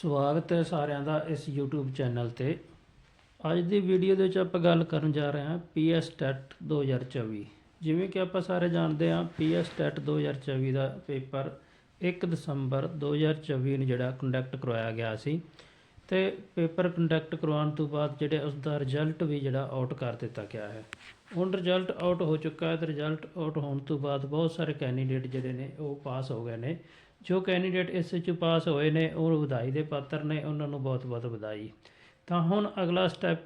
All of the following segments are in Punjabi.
ਸਵਾਗਤ ਹੈ ਸਾਰਿਆਂ ਦਾ ਇਸ YouTube ਚੈਨਲ ਤੇ। ਅੱਜ ਦੀ ਵੀਡੀਓ ਦੇ ਵਿੱਚ ਆਪਾਂ ਗੱਲ ਕਰਨ ਜਾ ਰਹੇ ਹਾਂ PS ਟੈਟ 2024 ਜਿਵੇਂ ਕਿ ਆਪਾਂ ਸਾਰੇ ਜਾਣਦੇ ਹਾਂ PS ਟੈਟ 2024 ਦਾ ਪੇਪਰ 1 ਦਸੰਬਰ 2024 ਨੂੰ ਜਿਹੜਾ ਕੰਡਕਟ ਕਰਵਾਇਆ ਗਿਆ ਸੀ। ਤੇ ਪੇਪਰ ਕੰਡਕਟ ਕਰਵਾਉਣ ਤੋਂ ਬਾਅਦ ਜਿਹੜੇ ਉਸ ਦਾ ਰਿਜ਼ਲਟ ਵੀ ਜਿਹੜਾ ਆਊਟ ਕਰ ਦਿੱਤਾ ਗਿਆ ਹੈ। ਹੁਣ ਰਿਜ਼ਲਟ ਆਊਟ ਹੋ ਚੁੱਕਾ ਹੈ ਤੇ ਰਿਜ਼ਲਟ ਆਊਟ ਹੋਣ ਤੋਂ ਬਾਅਦ ਬਹੁਤ ਸਾਰੇ ਕੈਂਡੀਡੇਟ ਜਿਹੜੇ ਨੇ ਉਹ ਪਾਸ ਹੋ ਗਏ ਨੇ। ਜੋ ਕੈਂਡੀਡੇਟ ਇਸ ਵਿੱਚ ਪਾਸ ਹੋਏ ਨੇ, ਉਹ ਵਧਾਈ ਦੇ ਪਾਤਰ ਨੇ, ਉਹਨਾਂ ਨੂੰ ਬਹੁਤ-ਬਹੁਤ ਵਧਾਈ। ਤਾਂ ਹੁਣ ਅਗਲਾ ਸਟੈਪ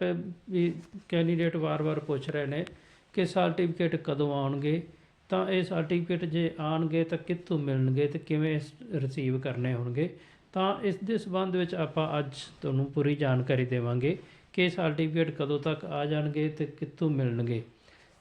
ਵੀ ਕੈਂਡੀਡੇਟ ਵਾਰ-ਵਾਰ ਪੁੱਛ ਰਹੇ ਨੇ ਕਿ ਸਰਟੀਫਿਕੇਟ ਕਦੋਂ ਆਉਣਗੇ? ਤਾਂ ਇਹ ਸਰਟੀਫਿਕੇਟ ਜੇ ਆਉਣਗੇ ਤਾਂ ਕਿੱਥੋਂ ਮਿਲਣਗੇ ਤੇ ਕਿਵੇਂ ਰਿਸੀਵ ਕਰਨੇ ਹੋਣਗੇ? ਤਾਂ ਇਸ ਦੇ ਸੰਬੰਧ ਵਿੱਚ ਆਪਾਂ ਅੱਜ ਤੁਹਾਨੂੰ ਪੂਰੀ ਜਾਣਕਾਰੀ ਦੇਵਾਂਗੇ ਕਿ ਸਰਟੀਫਿਕੇਟ ਕਦੋਂ ਤੱਕ ਆ ਜਾਣਗੇ ਤੇ ਕਿੱਥੋਂ ਮਿਲਣਗੇ।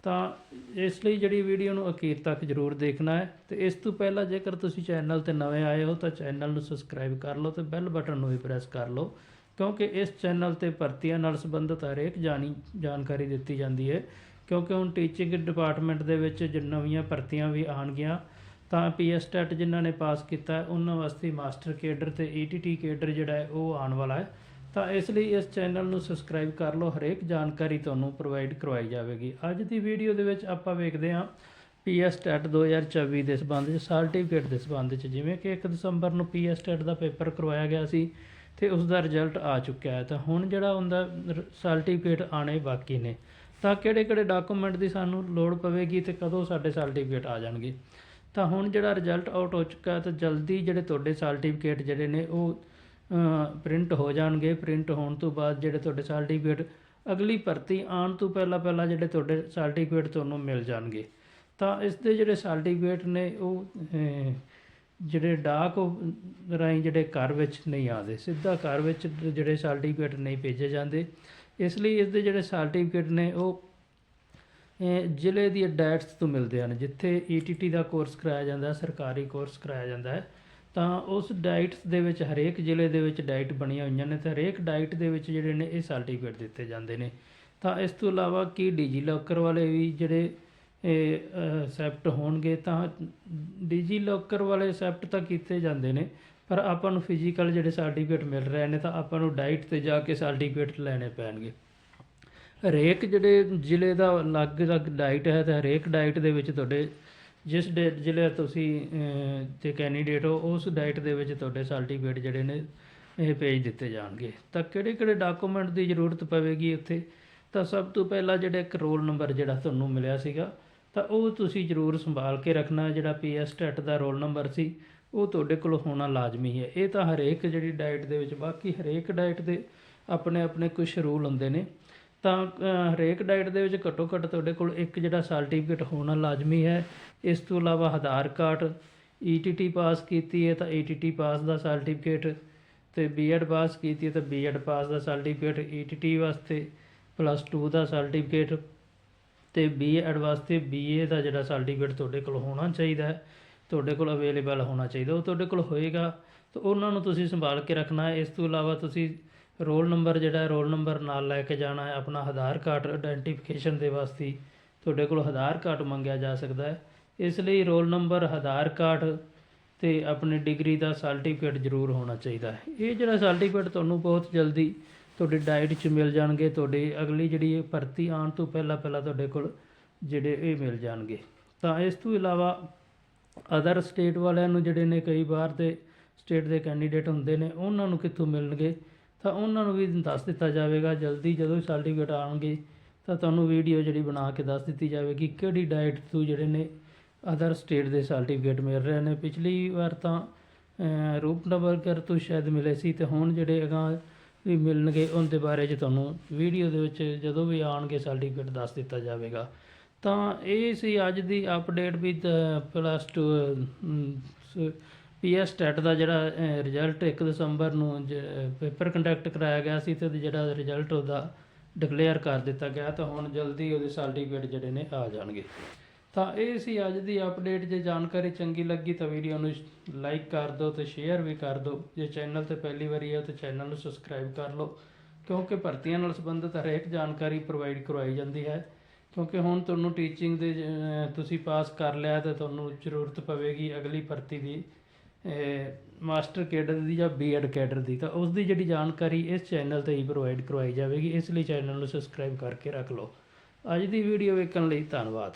ਤਾਂ ਇਸ ਲਈ ਜਿਹੜੀ ਵੀਡੀਓ ਨੂੰ ਅਖੀਰ ਤੱਕ ਜ਼ਰੂਰ ਦੇਖਣਾ ਹੈ ਤੇ ਇਸ ਤੋਂ ਪਹਿਲਾਂ ਜੇਕਰ ਤੁਸੀਂ ਚੈਨਲ ਤੇ ਨਵੇਂ ਆਏ ਹੋ ਤਾਂ ਚੈਨਲ ਨੂੰ ਸਬਸਕ੍ਰਾਈਬ ਕਰ ਲਓ ਤੇ ਬੈਲ ਬਟਨ ਨੂੰ ਵੀ ਪ੍ਰੈਸ ਕਰ ਲਓ, ਕਿਉਂਕਿ ਇਸ ਚੈਨਲ ਤੇ ਭਰਤੀਆਂ ਨਾਲ ਸੰਬੰਧਿਤ ਹਰੇਕ ਜਾਣੀ, ਜਾਣਕਾਰੀ ਦਿੱਤੀ ਜਾਂਦੀ ਹੈ। ਕਿਉਂਕਿ ਹੁਣ ਟੀਚਿੰਗ ਡਿਪਾਰਟਮੈਂਟ ਦੇ ਵਿੱਚ ਜੋ ਨਵੀਆਂ ਭਰਤੀਆਂ ਵੀ ਆਉਣਗੀਆਂ, ਤਾਂ ਪੀਐਸ ਟੈਟ ਜਿਨ੍ਹਾਂ ਨੇ ਪਾਸ ਕੀਤਾ, ਉਹਨਾਂ ਵਾਸਤੇ ਮਾਸਟਰ ਕੇਡਰ ਤੇ ਈਟੀਟੀ ਕੇਡਰ ਜਿਹੜਾ ਹੈ, ਉਹ ਆਉਣ ਵਾਲਾ ਹੈ। ਤਾਂ ਇਸ ਲਈ ਇਸ ਚੈਨਲ ਨੂੰ ਸਬਸਕ੍ਰਾਈਬ ਕਰ ਲਓ, ਹਰੇਕ ਜਾਣਕਾਰੀ ਤੁਹਾਨੂੰ ਪ੍ਰੋਵਾਈਡ ਕਰਵਾਈ ਜਾਵੇਗੀ। ਅੱਜ ਦੀ ਵੀਡੀਓ ਦੇ ਵਿੱਚ ਆਪਾਂ ਵੇਖਦੇ ਹਾਂ ਪੀਐਸ ਟੈਟ 2024 ਦੇ ਸੰਬੰਧ ਵਿੱਚ, ਸਰਟੀਫਿਕੇਟ ਦੇ ਸੰਬੰਧ ਵਿੱਚ, ਜਿਵੇਂ ਕਿ 1 ਦਸੰਬਰ ਨੂੰ ਪੀਐਸ ਟੈਟ ਦਾ ਪੇਪਰ ਕਰਵਾਇਆ ਗਿਆ ਸੀ ਤੇ ਉਸ ਦਾ ਰਿਜ਼ਲਟ ਆ ਚੁੱਕਿਆ ਹੈ। ਤਾਂ ਹੁਣ ਜਿਹੜਾ ਹੁੰਦਾ ਸਰਟੀਫਿਕੇਟ ਆਣੇ ਬਾਕੀ ਨੇ। ਤਾਂ ਕਿਹੜੇ ਕਿਹੜੇ ਡਾਕੂਮੈਂਟ ਦੀ ਸਾਨੂੰ ਲੋੜ ਪਵੇਗੀ ਤੇ ਕਦੋਂ ਸਾਡੇ ਸਰਟੀਫਿਕੇਟ ਆ ਜਾਣਗੇ? ਤਾਂ ਹੁਣ ਜਿਹੜਾ ਰਿਜ਼ਲਟ ਆਊਟ ਹੋ ਚੁੱਕਾ ਹੈ ਤਾਂ ਜਲਦੀ ਜਿਹੜੇ ਤੁਹਾਡੇ ਸਰਟੀਫਿਕੇਟ ਜਿਹੜੇ ਨੇ ਉਹ ਪ੍ਰਿੰਟ ਹੋ ਜਾਣਗੇ। ਪ੍ਰਿੰਟ ਹੋਣ ਤੋਂ ਬਾਅਦ ਜਿਹੜੇ ਤੁਹਾਡੇ ਸਰਟੀਫਿਕੇਟ ਅਗਲੀ ਭਰਤੀ ਆਉਣ ਤੋਂ ਪਹਿਲਾਂ ਪਹਿਲਾਂ ਜਿਹੜੇ ਤੁਹਾਡੇ ਸਰਟੀਫਿਕੇਟ ਤੁਹਾਨੂੰ ਮਿਲ ਜਾਣਗੇ। ਤਾਂ ਇਸ ਦੇ ਜਿਹੜੇ ਸਰਟੀਫਿਕੇਟ ਨੇ, ਉਹ ਜਿਹੜੇ ਡਾਕ ਉਹ ਰਾਹੀਂ ਜਿਹੜੇ ਘਰ ਵਿੱਚ ਨਹੀਂ ਆਉਂਦੇ। ਸਿੱਧਾ ਘਰ ਵਿੱਚ ਜਿਹੜੇ ਸਰਟੀਫਿਕੇਟ ਨਹੀਂ ਭੇਜੇ ਜਾਂਦੇ। ਇਸ ਲਈ ਇਸ ਦੇ ਜਿਹੜੇ ਸਰਟੀਫਿਕੇਟ ਨੇ, ਉਹ ਜ਼ਿਲ੍ਹੇ ਦੀ ਡੈਟਸ ਤੋਂ ਮਿਲਦੇ ਹਨ, ਜਿੱਥੇ ਈਟੀਟੀ ਦਾ ਕੋਰਸ ਕਰਾਇਆ ਜਾਂਦਾ, ਸਰਕਾਰੀ ਕੋਰਸ ਕਰਾਇਆ ਜਾਂਦਾ ਹੈ। ਤਾਂ ਉਸ ਡਾਈਟਸ ਦੇ ਵਿੱਚ, ਹਰੇਕ ਜ਼ਿਲ੍ਹੇ ਦੇ ਵਿੱਚ ਡਾਈਟ ਬਣੀਆਂ ਹੋਈਆਂ ਨੇ ਤੇ ਹਰੇਕ ਡਾਈਟ ਦੇ ਵਿੱਚ ਜਿਹੜੇ ਨੇ ਇਹ ਸਰਟੀਫਿਕੇਟ ਦਿੱਤੇ ਜਾਂਦੇ ਨੇ। ਤਾਂ ਇਸ ਤੋਂ ਇਲਾਵਾ ਕੀ ਡੀਜੀ ਲੋਕਰ ਵਾਲੇ ਵੀ ਜਿਹੜੇ, ਇਹ ਸੈਪਟ ਹੋਣਗੇ ਤਾਂ ਡੀਜੀ ਲੋਕਰ ਵਾਲੇ ਸੈਪਟ ਤਾਂ ਕੀਤੇ ਜਾਂਦੇ ਨੇ, ਪਰ ਆਪਾਂ ਨੂੰ ਫਿਜ਼ੀਕਲ ਜਿਹੜੇ ਸਰਟੀਫਿਕੇਟ ਮਿਲ ਰਹੇ ਨੇ ਤਾਂ ਆਪਾਂ ਨੂੰ ਡਾਈਟ ਤੇ ਜਾ ਕੇ ਸਰਟੀਫਿਕੇਟ ਲੈਣੇ ਪੈਣਗੇ। ਹਰੇਕ ਜਿਹੜੇ ਜ਼ਿਲ੍ਹੇ ਦਾ ਅਲੱਗ-ਅਲੱਗ ਡਾਈਟ ਹੈ ਤੇ ਹਰੇਕ ਡਾਈਟ ਦੇ ਵਿੱਚ ਤੁਹਾਡੇ ਜਿਸ ਡੇ- ਜ਼ਿਲ੍ਹੇ ਤੁਸੀਂ ਅਹ, ਤੇ ਕੈਂਡੀਡੇਟ ਹੋ ਉਸ ਡਾਈਟ ਦੇ ਵਿੱਚ ਤੁਹਾਡੇ ਸਰਟੀਫਿਕੇਟ ਜਿਹੜੇ ਨੇ ਇਹ ਭੇਜ ਦਿੱਤੇ ਜਾਣਗੇ। ਤਾਂ ਕਿਹੜੇ-ਕਿਹੜੇ ਡਾਕੂਮੈਂਟ ਦੀ ਜ਼ਰੂਰਤ ਪਵੇਗੀ ਉੱਥੇ ਤਾਂ ਸਭ ਤੋਂ ਪਹਿਲਾਂ ਜਿਹੜਾ ਇੱਕ ਰੋਲ ਨੰਬਰ ਜਿਹੜਾ ਤੁਹਾਨੂੰ ਮਿਲਿਆ ਸੀਗਾ ਤਾਂ ਉਹ ਤੁਸੀਂ ਜ਼ਰੂਰ ਸੰਭਾਲ ਕੇ ਰੱਖਣਾ। ਜਿਹੜਾ ਪੀਐਸ ਟੈਟ ਦਾ ਰੋਲ ਨੰਬਰ ਸੀ ਉਹ ਤੁਹਾਡੇ ਕੋਲ ਹੋਣਾ ਲਾਜ਼ਮੀ ਹੈ। ਇਹ ਤਾਂ ਹਰੇਕ ਜਿਹੜੀ ਡਾਈਟ ਦੇ ਵਿੱਚ ਬਾਕੀ ਹਰੇਕ ਡਾਈਟ ਦੇ ਆਪਣੇ ਆਪਣੇ ਕੁਝ ਰੂਲ ਹੁੰਦੇ ਨੇ। ਤਾਂ ਹਰੇਕ ਡਾਈਟ ਦੇ ਵਿੱਚ ਘੱਟੋ ਘੱਟ ਤੁਹਾਡੇ ਕੋਲ ਇੱਕ ਜਿਹੜਾ ਸਰਟੀਫਿਕੇਟ ਹੋਣਾ ਲਾਜ਼ਮੀ ਹੈ। ਇਸ ਤੋਂ ਇਲਾਵਾ ਆਧਾਰ ਕਾਰਡ ਈਟੀਟੀ ਪਾਸ ਕੀਤੀ ਹੈ ਤਾਂ ਈਟੀਟੀ ਪਾਸ ਦਾ ਸਰਟੀਫਿਕੇਟ ਤੇ ਬੀਐਡ ਪਾਸ ਕੀਤੀ ਹੈ ਤਾਂ ਬੀਐਡ ਪਾਸ ਦਾ ਸਰਟੀਫਿਕੇਟ ਈਟੀਟੀ ਵਾਸਤੇ ਪਲੱਸ 2 ਦਾ ਸਰਟੀਫਿਕੇਟ ਤੇ ਬੀਐਡ ਵਾਸਤੇ ਬੀਏ ਦਾ ਜਿਹੜਾ ਸਰਟੀਫਿਕੇਟ ਤੁਹਾਡੇ ਕੋਲ ਹੋਣਾ ਚਾਹੀਦਾ ਹੈ, ਤੁਹਾਡੇ ਕੋਲ ਅਵੇਲੇਬਲ ਹੋਣਾ ਚਾਹੀਦਾ। ਉਹ ਤੁਹਾਡੇ ਕੋਲ ਹੋਏਗਾ ਤਾਂ ਉਹਨਾਂ ਨੂੰ ਤੁਸੀਂ ਸੰਭਾਲ ਕੇ ਰੱਖਣਾ ਹੈ। ਇਸ ਤੋਂ ਇਲਾਵਾ ਤੁਸੀਂ ਰੋਲ ਨੰਬਰ ਜਿਹੜਾ ਰੋਲ ਨੰਬਰ ਨਾਲ ਲੈ ਕੇ ਜਾਣਾ ਹੈ। ਆਪਣਾ ਆਧਾਰ ਕਾਰਡ ਆਇਡੈਂਟੀਫਿਕੇਸ਼ਨ ਦੇ ਵਾਸਤੇ ਤੁਹਾਡੇ ਕੋਲ ਆਧਾਰ ਕਾਰਡ ਮੰਗਿਆ ਜਾ ਸਕਦਾ ਹੈ। ਇਸ ਲਈ ਰੋਲ ਨੰਬਰ, ਆਧਾਰ ਕਾਰਡ ਤੇ ਆਪਣੀ ਡਿਗਰੀ ਦਾ ਸਰਟੀਫਿਕੇਟ ਜ਼ਰੂਰ ਹੋਣਾ ਚਾਹੀਦਾ ਹੈ। ਇਹ ਜਿਹੜਾ ਸਰਟੀਫਿਕੇਟ ਤੁਹਾਨੂੰ ਬਹੁਤ ਜਲਦੀ ਤੁਹਾਡੀ ਡਾਈਟ 'ਚ ਮਿਲ ਜਾਣਗੇ, ਤੁਹਾਡੀ ਅਗਲੀ ਜਿਹੜੀ ਇਹ ਭਰਤੀ ਆਉਣ ਤੋਂ ਪਹਿਲਾਂ ਪਹਿਲਾਂ ਤੁਹਾਡੇ ਕੋਲ ਜਿਹੜੇ ਇਹ ਮਿਲ ਜਾਣਗੇ। ਤਾਂ ਇਸ ਤੋਂ ਇਲਾਵਾ ਅਦਰ ਸਟੇਟ ਵਾਲਿਆਂ ਨੂੰ ਜਿਹੜੇ ਨੇ ਕਈ ਵਾਰ ਦੇ ਸਟੇਟ ਦੇ ਕੈਂਡੀਡੇਟ ਹੁੰਦੇ ਨੇ, ਉਹਨਾਂ ਨੂੰ ਕਿੱਥੋਂ ਮਿਲਣਗੇ? ਤਾਂ ਉਹਨਾਂ ਨੂੰ ਵੀ ਦੱਸ ਦਿੱਤਾ ਜਾਵੇਗਾ ਜਲਦੀ ਜਦੋਂ ਸਰਟੀਫਿਕੇਟ ਆਉਣਗੇ ਤਾਂ ਤੁਹਾਨੂੰ ਵੀਡੀਓ ਜਿਹੜੀ ਬਣਾ ਕੇ ਦੱਸ ਦਿੱਤੀ ਜਾਵੇਗੀ ਕਿਹੜੀ ਡਾਈਟ ਤੋਂ ਜਿਹੜੇ ਨੇ ਅਦਰ ਸਟੇਟ ਦੇ ਸਰਟੀਫਿਕੇਟ ਮਿਲ ਰਹੇ ਨੇ। ਪਿਛਲੀ ਵਾਰ ਤਾਂ ਅਹ, ਰੂਪਨਗਰ ਤੋਂ ਸ਼ਾਇਦ ਮਿਲੇ ਸੀ ਤੇ ਹੁਣ ਜਿਹੜੇ ਅਗਾਂਹ ਵੀ ਮਿਲਣਗੇ ਉਹਦੇ ਬਾਰੇ 'ਚ ਤੁਹਾਨੂੰ ਵੀਡੀਓ ਦੇ ਵਿੱਚ ਜਦੋਂ ਵੀ ਆਉਣਗੇ ਸਰਟੀਫਿਕੇਟ ਦੱਸ ਦਿੱਤਾ ਜਾਵੇਗਾ। ਤਾਂ ਇਹ ਸੀ ਅੱਜ ਦੀ ਅਪਡੇਟ ਵੀ ਪਲੱਸ 2 ਪੀਐਸ ਟੈਟ ਦਾ ਜਿਹੜਾ ਰਿਜ਼ਲਟ 1 ਦਸੰਬਰ ਨੂੰ ਪੇਪਰ ਕੰਡਕਟ ਕਰਾਇਆ ਗਿਆ ਸੀ ਤੇ ਜਿਹੜਾ ਰਿਜ਼ਲਟ ਉਹਦਾ ਡਿਕਲੇਅਰ ਕਰ ਦਿੱਤਾ ਗਿਆ ਤਾਂ ਹੁਣ ਜਲਦੀ ਉਹਦੇ ਸਰਟੀਫਿਕੇਟ ਜਿਹੜੇ ਨੇ ਆ ਜਾਣਗੇ। ਤਾਂ ਇਹ ਸੀ ਅੱਜ ਦੀ ਅਪਡੇਟ ਜੇ ਜਾਣਕਾਰੀ ਚੰਗੀ ਲੱਗੀ ਤਾਂ ਵੀਡੀਓ ਨੂੰ ਲਾਈਕ ਕਰ ਦਿਓ ਤੇ ਸ਼ੇਅਰ ਵੀ ਕਰ ਦਿਓ। ਜੇ ਚੈਨਲ ਤੇ ਪਹਿਲੀ ਵਾਰੀ ਹੈ ਤਾਂ ਚੈਨਲ ਨੂੰ ਸਬਸਕ੍ਰਾਈਬ ਕਰ ਲਓ ਕਿਉਂਕਿ ਭਰਤੀਆਂ ਨਾਲ ਸੰਬੰਧਿਤ ਹਰੇਕ ਜਾਣਕਾਰੀ ਪ੍ਰੋਵਾਈਡ ਕਰਵਾਈ ਜਾਂਦੀ ਹੈ। ਕਿਉਂਕਿ ਹੁਣ ਤੁਹਾਨੂੰ ਟੀਚਿੰਗ ਦੇ ਅਹ, ਤੁਸੀਂ ਪਾਸ ਕਰ ਲਿਆ ਤਾਂ ਤੁਹਾਨੂੰ ਜ਼ਰੂਰਤ ਪਵੇਗੀ ਅਗਲੀ ਭਰਤੀ ਦੀ। ਮਾਸਟਰ ਕੈਡਰ ਦੀ ਜਾਂ ਬੀਐਡ ਕੈਡਰ ਦੀ, ਤਾਂ ਉਸ ਦੀ ਜਿਹੜੀ ਜਾਣਕਾਰੀ ਇਸ ਚੈਨਲ ਤੇ ਹੀ ਪ੍ਰੋਵਾਈਡ ਕਰਵਾਈ ਜਾਵੇਗੀ, ਇਸ ਲਈ ਚੈਨਲ ਨੂੰ ਸਬਸਕ੍ਰਾਈਬ ਕਰਕੇ ਰੱਖ ਲਓ। ਅੱਜ ਦੀ ਵੀਡੀਓ ਵੇਖਣ ਲਈ ਧੰਨਵਾਦ।